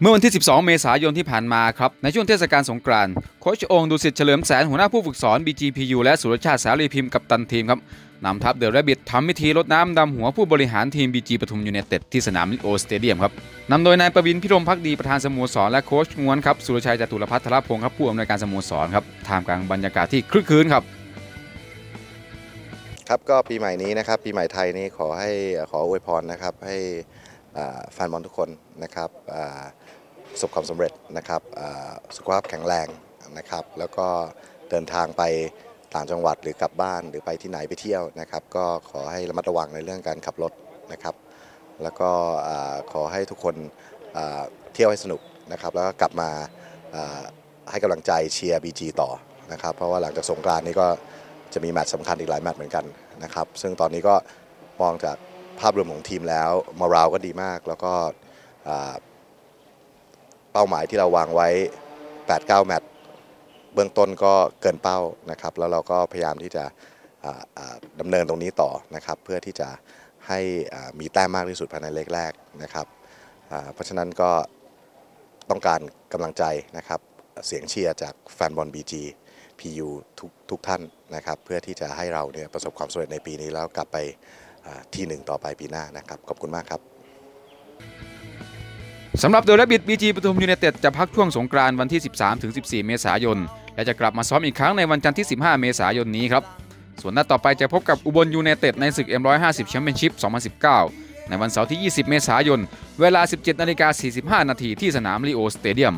เมื่อวันที่ 12 เมษายนที่ผ่านมาครับ ในช่วงเทศกาลสงกรานต์โค้ชองดุสิตเฉลิมแสนหัวหน้าผู้ฝึกสอน BGPU และสุรชาติสาลีพิมพ์กับตันทีมครับนำทัพเดอะแรบบิททำพิธีรดน้ำดำหัวผู้บริหารทีม BG ปทุมยูเนเต็ดที่สนามลิโอสเตเดียมครับนำโดยนายประวินพิรมพักดีประธานสโมสรและโค้ชงวนครับสุรชัยจตุรพัฒนพงศ์ครับผู้อำนวยการสโมสรครับท่ามกลางบรรยากาศที่คลึกครื้นครับครับก็ปีใหม่นี้นะครับปีใหม่ไทยนี้ขอให้ขออวยพรนะครับให้แฟนบอลทุกคนนะครับ ประสบความสำเร็จนะครับสุขภาพแข็งแรงนะครับ แล้วก็เดินทางไปต่างจังหวัดหรือกลับบ้านหรือไปที่ไหนไปเที่ยวนะครับ ก็ขอให้ระมัดระวังในเรื่องการขับรถนะครับ แล้วก็ขอให้ทุกคนเที่ยวให้สนุกนะครับ แล้วก็กลับมาให้กำลังใจเชียร์บีจีต่อนะครับ เพราะว่าหลังจากสงกรานนี้ก็จะมีแมตช์สำคัญอีกหลายแมตช์เหมือนกันนะครับ ซึ่งตอนนี้ก็มองจากภาพรวมของทีมแล้ว มาราวก็ดีมาก แล้วก็ เป้าหมายที่เราวางไว้ 8-9 แมตช์เบื้องต้นก็เกินเป้านะครับ แล้วเราก็พยายามที่จะอ่าอ่าดำเนินตรงนี้ต่อนะครับ เพื่อที่จะให้มีแต้มมากที่สุดภายในเลกแรกนะครับเพราะฉะนั้นก็ต้องการกำลังใจนะครับ เสียงเชียร์จากแฟนบอล BG PU ทุกทุกท่านนะครับ เพื่อที่จะให้เราเนี่ยประสบความสำเร็จในปีนี้แล้วกลับไปที่หนึ่งต่อไปปีหน้านะครับ ขอบคุณมากครับ สำหรับเดอะแรบบิทบีจีปทุมยูเนเต็ดจะพักช่วงสงกรานต์วันที่ 13ถึง14 เมษายน และจะกลับมาซ้อมอีกครั้งในวันจันทร์ที่ 15 เมษายนนี้ครับ ส่วนนัดต่อไปจะพบกับอุบลยูเนเต็ดในศึก M150 แชมเปี้ยนชิพ 2019 ในวันเสาร์ที่ 20 เมษายน เวลา 17นาฬิกา45 นาทีที่สนามลีโอสเตเดียม